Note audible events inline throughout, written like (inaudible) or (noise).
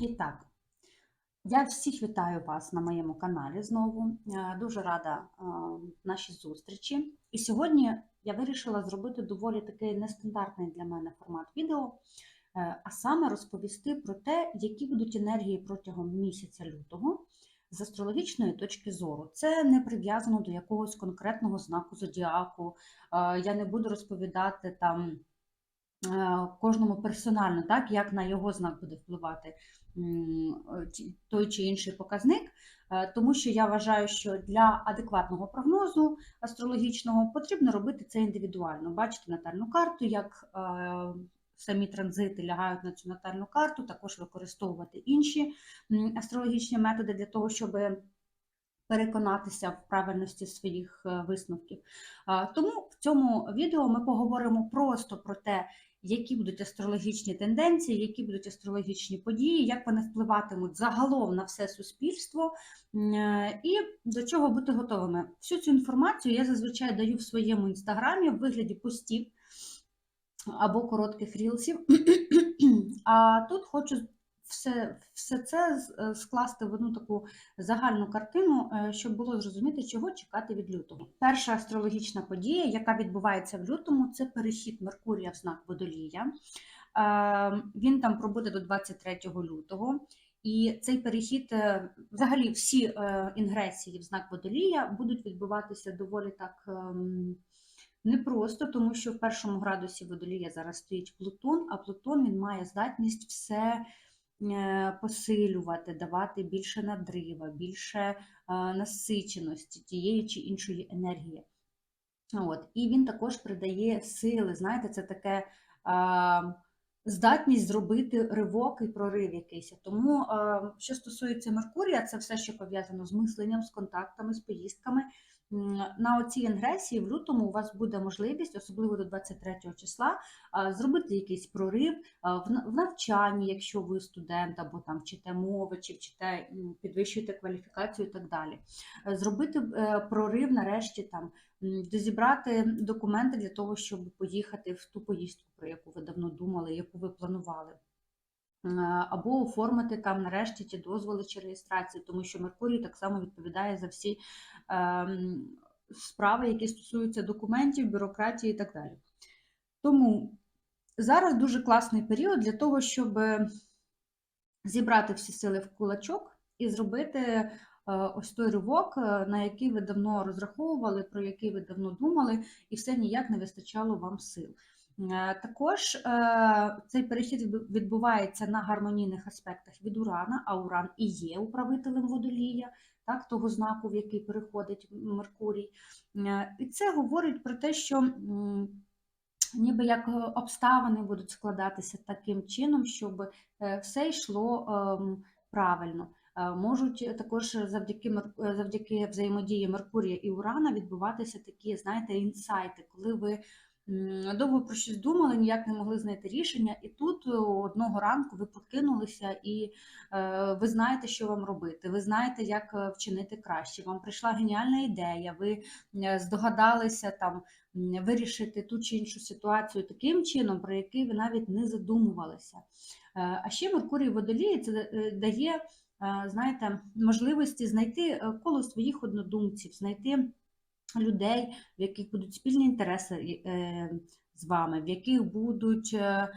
І так, я всіх вітаю вас на моєму каналі знову. Е, Дуже рада е, нашій зустрічі. І сьогодні я вирішила зробити доволі такий нестандартний для мене формат відео, е, а саме розповісти про те, які будуть енергії протягом місяця лютого з астрологічної точки зору. Це не прив'язано до якогось конкретного знаку зодіаку. Я не буду розповідати там кожному персонально, так, як на його знак буде впливати е, той чи інший показник, е, тому що я вважаю, що для адекватного прогнозу астрологічного потрібно робити це індивідуально. Бачити натальну карту, як е, самі транзити лягають на цю натальну карту, також використовувати інші астрологічні методи для того, щоб переконатися в правильності своїх е, висновків. Тому в цьому відео ми поговоримо просто про те, які будуть астрологічні тенденції, які будуть астрологічні події, як вони впливатимуть загалом на все суспільство, е, і до чого бути готовими. Всю цю інформацію я зазвичай даю в своєму інстаграмі в вигляді постів або коротких рілсів. (clears throat) А тут хочу все, все це е, скласти в одну таку загальну картину, е, щоб було зрозуміти, чого чекати від лютого. Перша астрологічна подія, яка відбувається в лютому, це перехід Меркурія в знак Водолія. Е, Він там пробуде до 23 лютого. І цей перехід, взагалі, всі інгресії в знак Водолія будуть відбуватися доволі так ем, непросто, тому що в першому градусі Водолія зараз стоїть Плутон, а Плутон він має здатність все посилювати, давати більше надрива, більше е, насиченості тієї чи іншої енергії. От. І він також придає сили. Знаєте, це таке здатність зробити ривок і прорив якийсь. Тому, а, що стосується Меркурія, це все, що пов'язано з мисленням, з контактами, з поїздками. На оцій інгресії в лютому у вас буде можливість, особливо до 23 числа, зробити якийсь прорив в навчанні, якщо ви студент, або там вчите мови, чи вчите, підвищуєте кваліфікацію і так далі. Е, Зробити е, прорив нарешті там дозібрати документи для того, щоб поїхати в ту поїздку, про яку ви давно думали, яку ви планували. Е, Або оформити там нарешті ті дозволи чи реєстрації, тому що Меркурій так само відповідає за всі ем, справи, які стосуються документів, бюрократії і так далі. Тому зараз дуже класний період для того, щоб зібрати всі сили в кулачок і зробити е, ось той ривок, е, на який ви давно розраховували, про який ви давно думали, і все ніяк не вистачало вам сил. Е, Також е, цей перехід відбувається на гармонійних аспектах від Урана, а Уран і є управителем водолія, так, того знаку, в який переходить Меркурій. Е, І це говорить про те, що ніби як обставини будуть складатися таким чином, щоб все йшло ем, правильно. Можуть також завдяки завдяки взаємодії Меркурія і Урана відбуватися такі, знаєте, інсайти, коли ви довго про щось думали, ніяк не могли знайти рішення, і тут е, одного ранку ви прокинулися і е, ви знаєте, що вам робити. Ви знаєте, як е, вчинити краще. Вам прийшла геніальна ідея, ви здогадалися там вирішити ту чи іншу ситуацію таким чином, про який ви навіть не задумувалися. А ще Меркурій водолії це дає, знаєте, можливості знайти коло своїх однодумців, знайти людей, в яких будуть спільні інтереси е, з вами, в яких будуть е,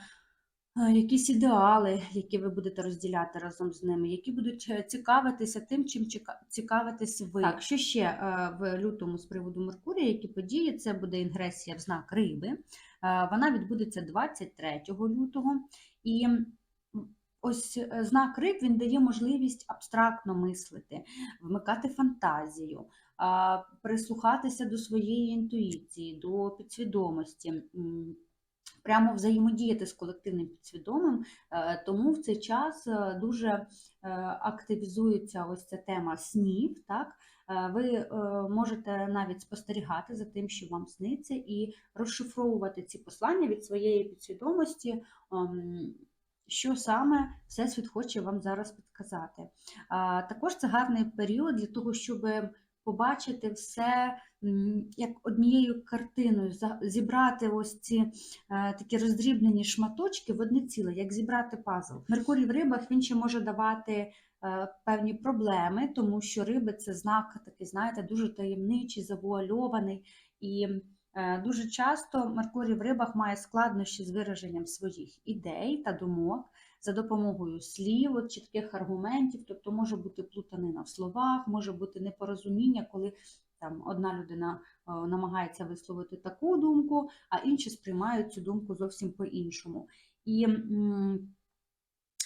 е, якісь ідеали, які ви будете розділяти разом з ними, які будуть цікавитися тим, чим цікавитесь ви. Так, що ще в лютому з приводу Меркурія, які події? Це буде інгресія в знак риби. Вона відбудеться 23 лютого. І ось знак риб він дає можливість абстрактно мислити, вмикати фантазію, прислухатися до своєї інтуїції, до підсвідомості. Прямо взаємодіяти з колективним підсвідомим, Е, тому в цей час е, дуже е, активізується ось ця тема снів. Так? Ви можете навіть спостерігати за тим, що вам сниться, і розшифровувати ці послання від своєї підсвідомості, ем, що саме Всесвіт хоче вам зараз підказати. Також це гарний період для того, щоб побачити все як однією картиною, зібрати ось ці е, такі роздрібнені шматочки в одне ціле, як зібрати пазл. Меркурій в рибах він ще може давати е, певні проблеми, тому що риби це знак такий, знаєте, дуже таємничий, завуальований. І е, дуже часто Меркурій в рибах має складнощі з вираженням своїх ідей та думок за допомогою слів, от чітких аргументів, тобто може бути плутанина в словах, може бути непорозуміння, коли там одна людина е, намагається висловити таку думку, а інші сприймають цю думку зовсім по-іншому. І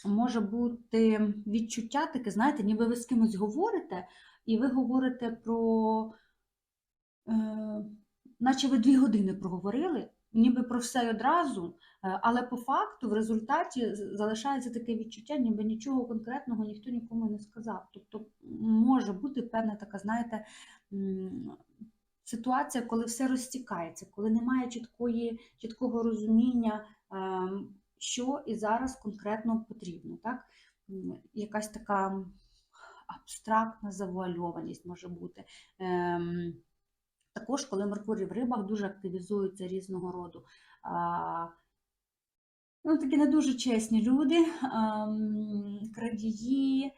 може бути відчуття таке, знаєте, ніби ви з кимось говорите, і ви говорите про, е, наче ви дві години проговорили, ніби про все одразу, е, але по факту в результаті залишається таке відчуття, ніби нічого конкретного ніхто нікому не сказав. Тобто може бути певна така, знаєте, ситуація, коли все розтікається, коли немає чіткої, чіткого розуміння, ем, що і зараз конкретно потрібно. Так? Якась така абстрактна завуальованість може бути. Також, коли Меркурій в рибах дуже активізуються різного роду. Ну, такі не дуже чесні люди, крадії,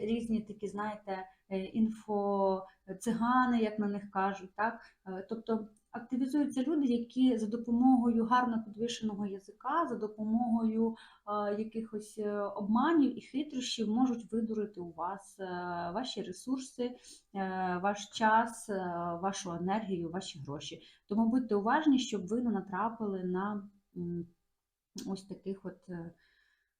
різні такі, знаєте, е, інфоцигани, як на них кажуть. Так? Е, Тобто активізуються люди, які за допомогою гарно підвішеного язика, за допомогою е, якихось е, обманів і хитрощів можуть видурити у вас е, ваші ресурси, ваш час, вашу енергію, ваші гроші. Тому будьте уважні, щоб ви не натрапили на ось таких от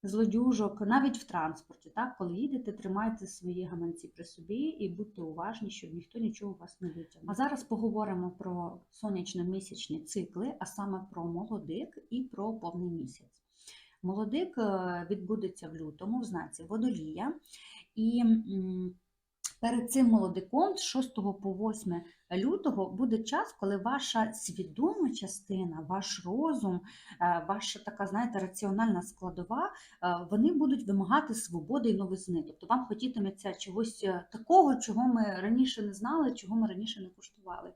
злодюжок, навіть в транспорті. Так? Коли їдете, тримайте свої гаманці при собі і будьте уважні, щоб ніхто нічого у вас не витягнув. А зараз поговоримо про сонячно-місячні цикли, а саме про молодик і про повний місяць. Молодик е, відбудеться в лютому в знаці водолія. І перед цим молодиком з 6 по 8 лютого буде час, коли ваша свідома частина, ваш розум, е, ваша така, знаєте, раціональна складова, е, вони будуть вимагати свободи і новизни. Тобто вам хотітиметься чогось е, такого, чого ми раніше не знали, чого ми раніше не куштували.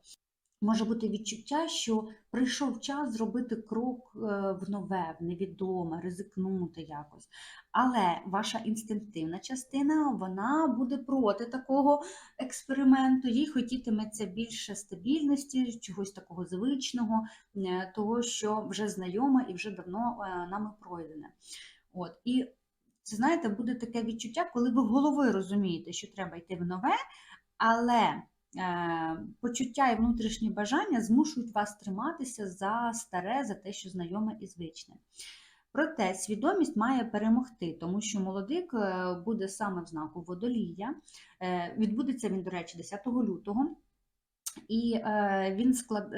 Може бути відчуття, що прийшов час зробити крок е, в нове, в невідоме, ризикнути якось. Але ваша інстинктивна частина вона буде проти такого експерименту, їй хотітиметься більше стабільності, чогось такого звичного, е, того, що вже знайоме і вже давно е, нами пройдене. От. І це, знаєте, буде таке відчуття, коли ви головою розумієте, що треба йти в нове, але почуття і внутрішні бажання змушують вас триматися за старе, за те, що знайоме і звичне. Проте свідомість має перемогти, тому що молодик е, буде саме в знаку водолія. Е, Відбудеться він, до речі, 10 лютого, і е, він склад,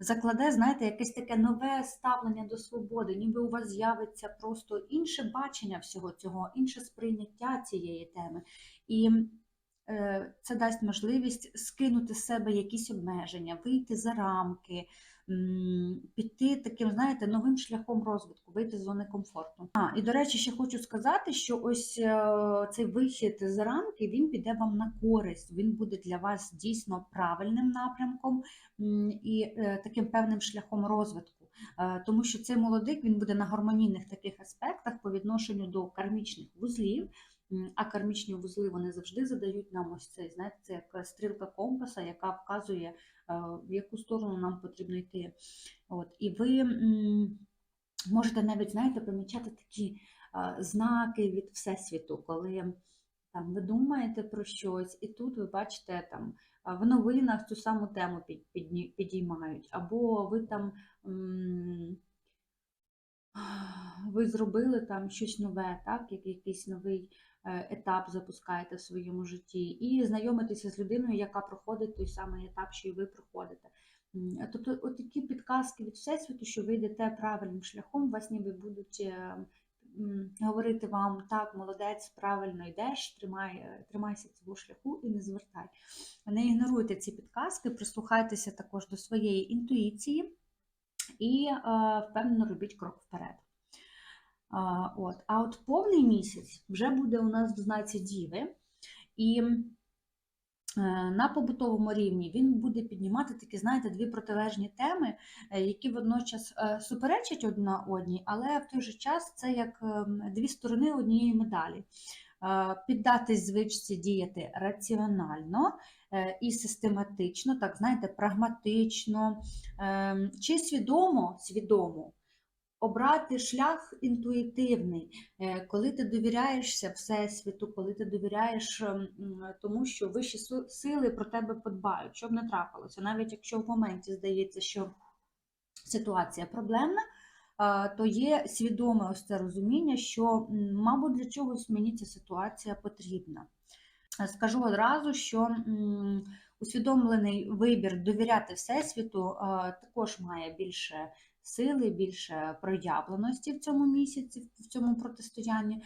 закладе, знаєте, якесь таке нове ставлення до свободи, ніби у вас з'явиться просто інше бачення всього цього, інше сприйняття цієї теми. І е, це дасть можливість скинути з себе якісь обмеження, вийти за рамки, піти таким, знаєте, новим шляхом розвитку, вийти з зони комфорту. А, і до речі, ще хочу сказати, що ось е, цей вихід з рамки він піде вам на користь. Він буде для вас дійсно правильним напрямком і е, таким певним шляхом розвитку. Е, Тому що цей молодик він буде на гармонійних таких аспектах по відношенню до кармічних вузлів. А кармічні вузли вони завжди задають нам ось цей, знаєте, це як стрілка компаса, яка вказує, е, в яку сторону нам потрібно йти. От. І ви можете навіть, знаєте, помічати такі е, знаки від Всесвіту, коли там, ви думаєте про щось, і тут ви бачите там в новинах цю саму тему підіймають, або ви там. ви зробили там щось нове, так, якийсь новий е, етап запускаєте в своєму житті, і знайомитеся з людиною, яка проходить той самий етап, що і ви проходите. Тобто, от такі підказки від Всесвіту, що ви йдете правильним шляхом, вас ніби будуть е, говорити вам, так, молодець, правильно йдеш, тримай, е, тримайся цього шляху і не звертай. Не ігноруйте ці підказки, прислухайтеся також до своєї інтуїції і е, впевнено робіть крок вперед. А, от. а от повний місяць вже буде у нас в знаці Діви. І Е, На побутовому рівні він буде піднімати такі, знаєте, дві протилежні теми, е, які водночас е, суперечать одна одній, але в той же час це як дві сторони однієї медалі. Піддатись звичці діяти раціонально і систематично, так знаєте, прагматично ем, чи свідомо, свідомо обрати шлях інтуїтивний, е, коли ти довіряєшся Всесвіту, коли ти довіряєш ем, тому, що вищі сили про тебе подбають, щоб не трапилося. Навіть якщо в моменті здається, що ситуація проблемна, то є свідоме ось це розуміння, що, мабуть, для чогось мені ця ситуація потрібна. Е, Скажу одразу, що усвідомлений вибір довіряти Всесвіту також має більше сили, більше проявленості в цьому місяці, в цьому протистоянні.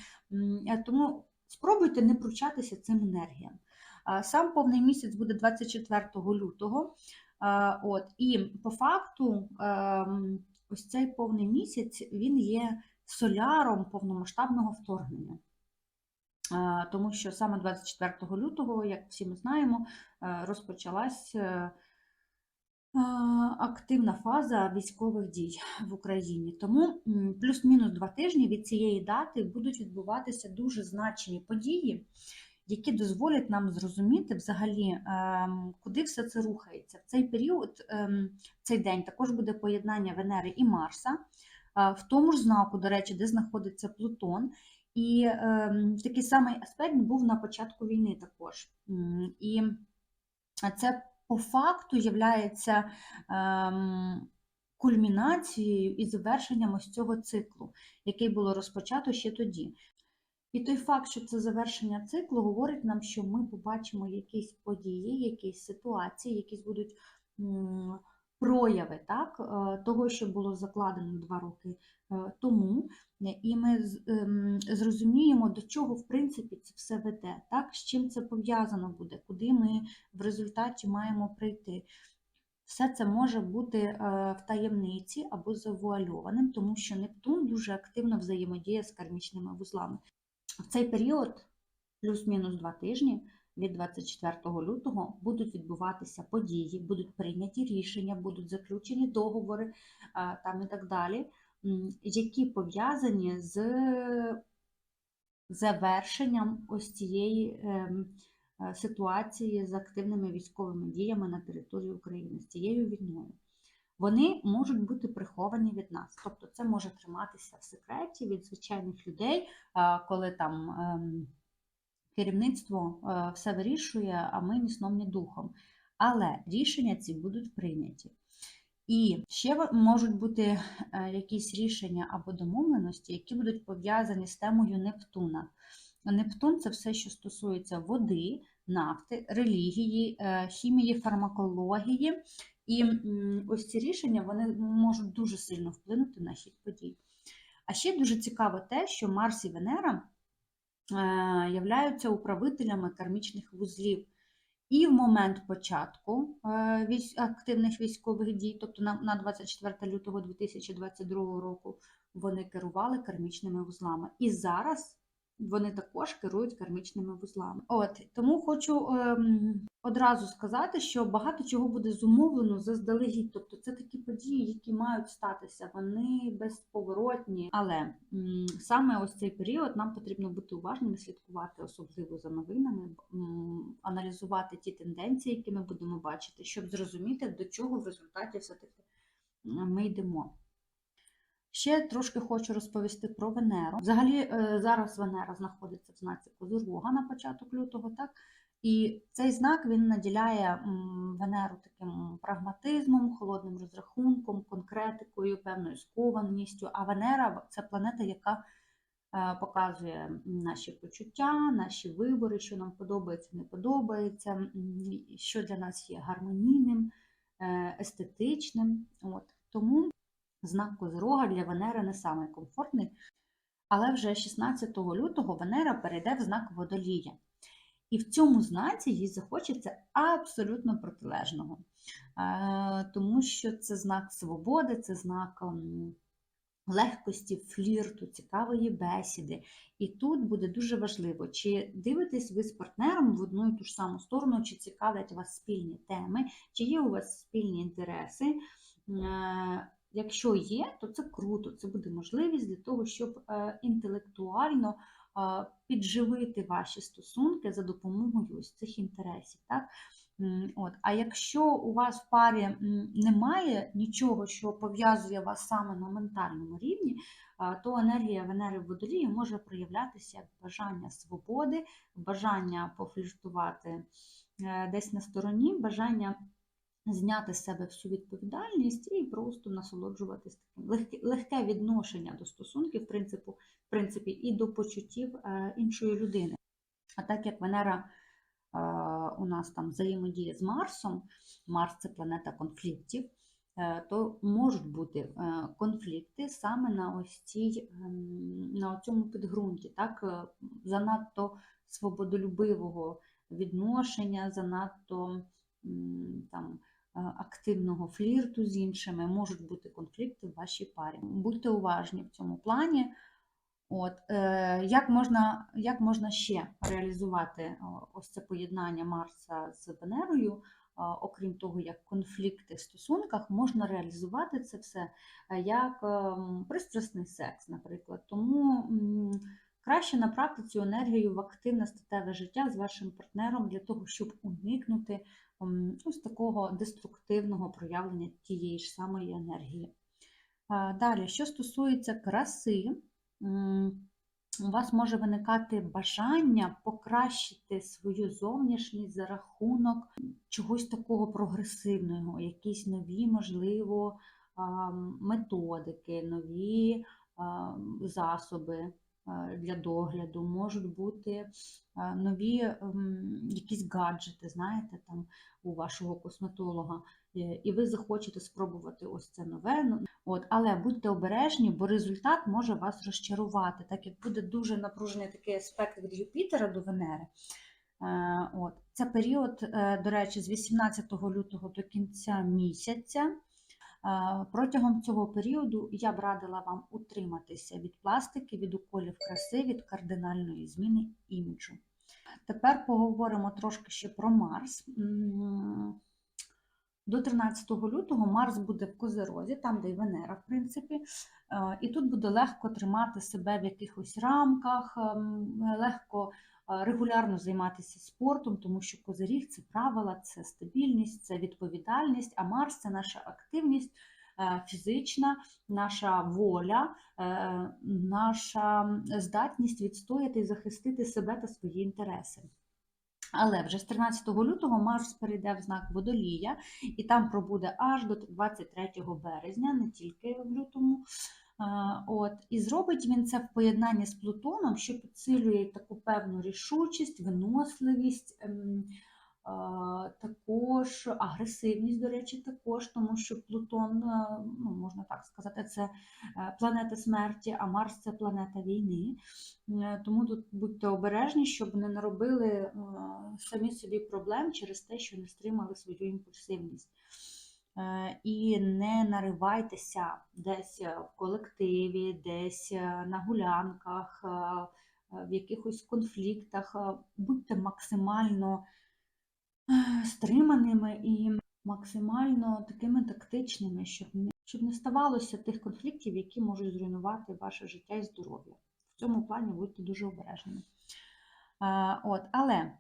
Тому спробуйте не пручатися цим енергіям. Сам повний місяць буде 24 лютого. От, і по факту, ем, ось цей повний місяць він є соляром повномасштабного вторгнення. Тому що саме 24 лютого, як всі ми знаємо, е, розпочалась е, активна фаза військових дій в Україні. Тому плюс-мінус два тижні від цієї дати будуть відбуватися дуже значні події, які дозволять нам зрозуміти взагалі, ем, куди все це рухається. В цей період, ем, в цей день також буде поєднання Венери і Марса, е, в тому ж знаку, до речі, де знаходиться Плутон. І ем, такий самий аспект був на початку війни також. І це по факту являється ем, кульмінацією і завершенням ось цього циклу, який було розпочато ще тоді. І той факт, що це завершення циклу, говорить нам, що ми побачимо якісь події, якісь ситуації, якісь будуть прояви так, е, того, що було закладено два роки е, тому. І ми ем, зрозуміємо, до чого в принципі це все веде, так, з чим це пов'язано буде, куди ми в результаті маємо прийти. Все це може бути е, в таємниці або завуальованим, тому що Нептун дуже активно взаємодіє з кармічними вузлами. В цей період, плюс-мінус два тижні, від 24 лютого, будуть відбуватися події, будуть прийняті рішення, будуть заключені договори е, там і так далі, які пов'язані з завершенням ось цієї ем, е, ситуації з активними військовими діями на території України, з цією війною. Вони можуть бути приховані від нас. Тобто це може триматися в секреті від звичайних людей, коли там ем, керівництво е, все вирішує, а ми ні сном, ні духом. Але рішення ці будуть прийняті. І ще можуть бути е, якісь рішення або домовленості, які будуть пов'язані з темою Нептуна. Нептун це все, що стосується води, нафти, релігії, е, хімії, фармакології. І ось ці рішення вони можуть дуже сильно вплинути на хід подій. А ще дуже цікаво те, що Марс і Венера являються управителями кармічних вузлів. І в момент початку е, активних військових дій, тобто на 24 лютого 2022 року, вони керували кармічними вузлами. І зараз вони також керують кармічними вузлами. От тому хочу ем, одразу сказати, що багато чого буде зумовлено заздалегідь. Тобто це такі події, які мають статися, вони безповоротні. Але м, саме ось цей період нам потрібно бути уважними, слідкувати особливо за новинами, м, аналізувати ті тенденції, які ми будемо бачити, щоб зрозуміти, до чого в результаті все-таки ми йдемо. Ще трошки хочу розповісти про Венеру. Взагалі, е, зараз Венера знаходиться в знаці Козирога на початок лютого, так? І цей знак він наділяє Венеру таким прагматизмом, холодним розрахунком, конкретикою, певною скованістю. А Венера це планета, яка е, показує наші почуття, наші вибори, що нам подобається, не подобається, що для нас є гармонійним, е, естетичним. От. Тому знак Козирога для Венери не самий комфортний, але вже 16 лютого Венера перейде в знак Водолія. І в цьому знаці їй захочеться абсолютно протилежного, Е, тому що це знак свободи, це знак ем, легкості, флірту, цікавої бесіди. І тут буде дуже важливо, чи дивитесь ви з партнером в одну і ту ж саму сторону, чи цікавлять вас спільні теми, чи є у вас спільні інтереси. Е, Якщо є, то це круто, це буде можливість для того, щоб е, інтелектуально е, підживити ваші стосунки за допомогою ось цих інтересів. Так? От. А якщо у вас в парі немає нічого, що пов'язує вас саме на ментальному рівні, то енергія Венери в водолії може проявлятися як бажання свободи, бажання пофліртувати е, десь на стороні, бажання зняти з себе всю відповідальність і просто насолоджуватись таким легке, легке відношення до стосунків, принципу, в принципі, і до почуттів е, іншої людини. А так як Венера е, у нас там взаємодіє з Марсом, Марс це планета конфліктів, е, то можуть бути конфлікти саме на ось цій, ем, на цьому підґрунті, так, занадто свободолюбивого відношення, занадто там, активного флірту з іншими, можуть бути конфлікти в вашій парі. Будьте уважні в цьому плані. От, е, як, можна, як можна ще реалізувати ось це поєднання Марса з Венерою, а, окрім того, як конфлікти в стосунках, можна реалізувати це все е, як пристрасний секс, наприклад. Тому краще направити цю енергію в активне статеве життя з вашим партнером для того, щоб уникнути ось такого деструктивного проявлення тієї ж самої енергії. Далі, що стосується краси, у вас може виникати бажання покращити свою зовнішність за рахунок чогось такого прогресивного, якісь нові, можливо, методики, нові засоби для догляду, можуть бути нові якісь гаджети, знаєте, там у вашого косметолога, Е, і ви захочете спробувати ось це нове. ну, От, але будьте обережні, бо результат може вас розчарувати, так як буде дуже напружений такий аспект від Юпітера до Венери. Е, От. Це період, е, до речі, з 18 лютого до кінця місяця. Е, Протягом цього періоду я б радила вам утриматися від пластики, від уколів краси, від кардинальної зміни іміджу. Тепер поговоримо трошки ще про Марс. До 13 лютого Марс буде в Козерозі, там, де й Венера, в принципі, Е, і тут буде легко тримати себе в якихось рамках, ем, легко регулярно займатися спортом, тому що Козиріг це правила, це стабільність, це відповідальність, а Марс це наша активність е, фізична, наша воля, е, наша здатність відстояти і захистити себе та свої інтереси. Але вже з 13 лютого Марс перейде в знак Водолія, і там пробуде аж до 23 березня, не тільки в лютому. От, і зробить він це в поєднанні з Плутоном, що підсилює таку певну рішучість, виносливість, ем, також агресивність, до речі, також, тому що Плутон, е, ну, можна так сказати, це е, планета смерті, а Марс це планета війни. Е, Тому тут будьте обережні, щоб не наробили самі собі проблем через те, що не стримали свою імпульсивність. Е, І не наривайтеся десь е, в колективі, десь е, на гулянках, в якихось конфліктах. Будьте максимально стриманими і максимально такими тактичними, щоб не, щоб не ставалося тих конфліктів, які можуть зруйнувати ваше життя і здоров'я. В цьому плані будьте дуже обережними. От, але,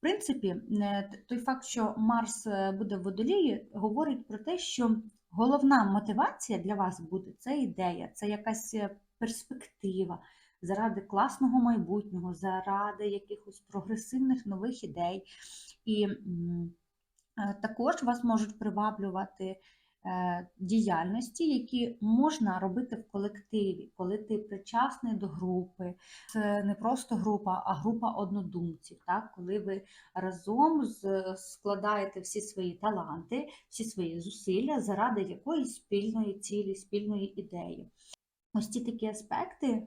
принципі, е, той факт, що Марс е, буде в водолії, говорить про те, що головна мотивація для вас буде це ідея, це якась е, перспектива заради класного майбутнього, заради якихось прогресивних нових ідей. І також вас можуть приваблювати діяльності, які можна робити в колективі, коли ти причасний до групи. Це не просто група, а група однодумців. Так? Коли ви разом складаєте всі свої таланти, всі свої зусилля заради якоїсь спільної цілі, спільної ідеї. Ось ці такі аспекти е,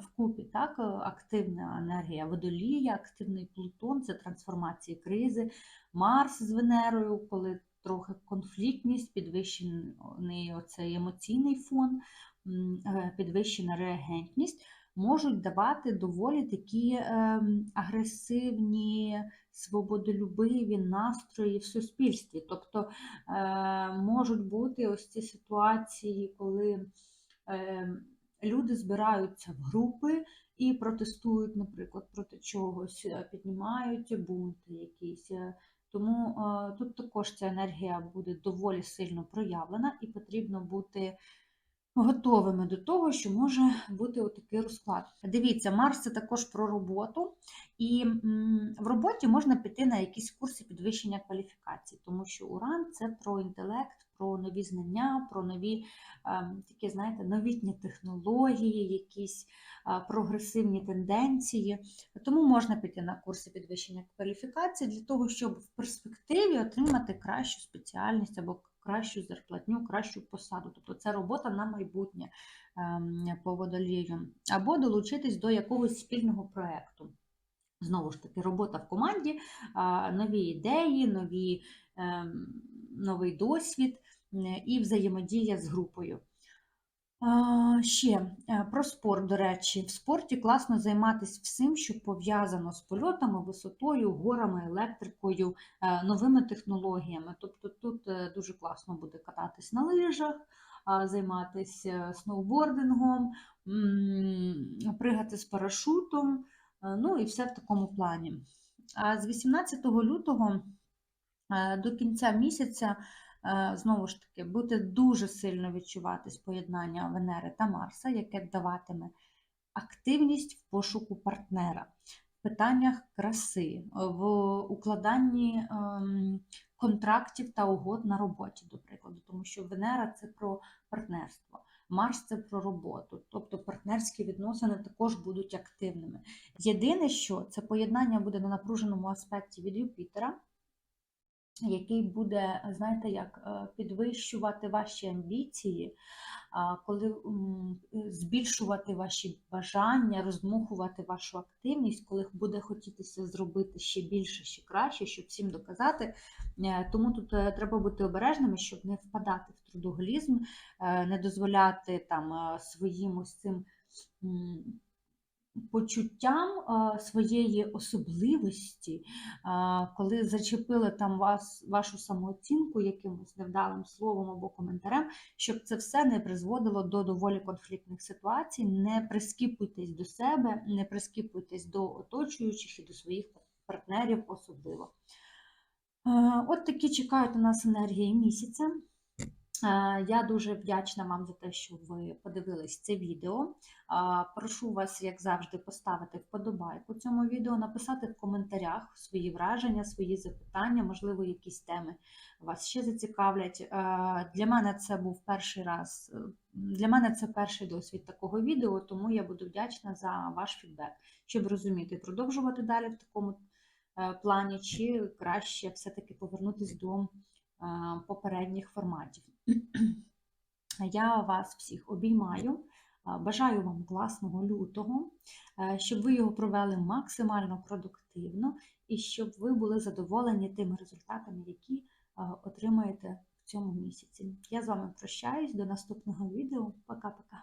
вкупі, так, е, активна енергія водолія, активний Плутон це трансформації кризи, Марс з Венерою, коли трохи конфліктність, підвищений оцей емоційний фон. е, підвищена реагентність, можуть давати доволі такі ем, агресивні, свободолюбиві настрої в суспільстві. Тобто е, можуть бути ось ці ситуації, коли е, люди збираються в групи і протестують, наприклад, проти чогось, е, піднімають бунти якісь. Тому е, тут також ця енергія буде доволі сильно проявлена, і потрібно бути готовими до того, що може бути отакий розклад. Дивіться, Марс це також про роботу, і в роботі можна піти на якісь курси підвищення кваліфікації, тому що Уран це про інтелект, про нові знання, про нові ем, такі, знаєте, новітні технології, якісь прогресивні тенденції. Тому можна піти на курси підвищення кваліфікації для того, щоб в перспективі отримати кращу спеціальність або кращу зарплатню, кращу посаду. Тобто це робота на майбутнє ем, по водолію, або долучитись до якогось спільного проєкту. Знову ж таки, робота в команді, нові ідеї, нові, ем, новий досвід е, і взаємодія з групою. Ще е, про спорт, до речі, в спорті класно займатися всім, що пов'язано з польотами, висотою, горами, електрикою, е, новими технологіями. Тобто тут е, дуже класно буде кататись на лижах, займатися сноубордингом, пригати з парашутом, ну і все в такому плані. А з 18 лютого до кінця місяця знову ж таки буде дуже сильно відчуватись поєднання Венери та Марса, яке даватиме активність в пошуку партнера, в питаннях краси, в укладанні ем, контрактів та угод на роботі, до прикладу, тому що Венера це про партнерство. Марс це про роботу, тобто партнерські відносини також будуть активними. Єдине, що це поєднання буде на напруженому аспекті від Юпітера, який буде, знаєте, як е, підвищувати ваші амбіції, коли збільшувати ваші бажання, роздмухувати вашу активність, коли буде хотітися зробити ще більше, ще краще, щоб всім доказати. Е, Тому тут е, треба бути обережними, щоб не впадати в трудоголізм, не дозволяти там своїм ось цим. Почуттям своєї особливості, коли зачепили там вас, вашу самооцінку якимось невдалим словом або коментарем, щоб це все не призводило до доволі конфліктних ситуацій. Не прискіпуйтесь до себе, не прискіпуйтесь до оточуючих і до своїх партнерів особливо. От такі чекають у нас енергії місяця. Е, Я дуже вдячна вам за те, що ви подивились це відео. Прошу вас, як завжди, поставити вподобайку цьому відео, написати в коментарях свої враження, свої запитання, можливо, якісь теми вас ще зацікавлять. Е, Для мене це був перший раз. е, Для мене це перший досвід такого відео, тому я буду вдячна за ваш фідбек, щоб розуміти, продовжувати далі в такому е, плані, чи краще все-таки повернутися до е, попередніх форматів. (clears throat) Я вас всіх обіймаю. Бажаю вам класного лютого, е, щоб ви його провели максимально продуктивно і щоб ви були задоволені тими результатами, які е, отримаєте в цьому місяці. Я з вами прощаюсь до наступного відео. Пока-пока.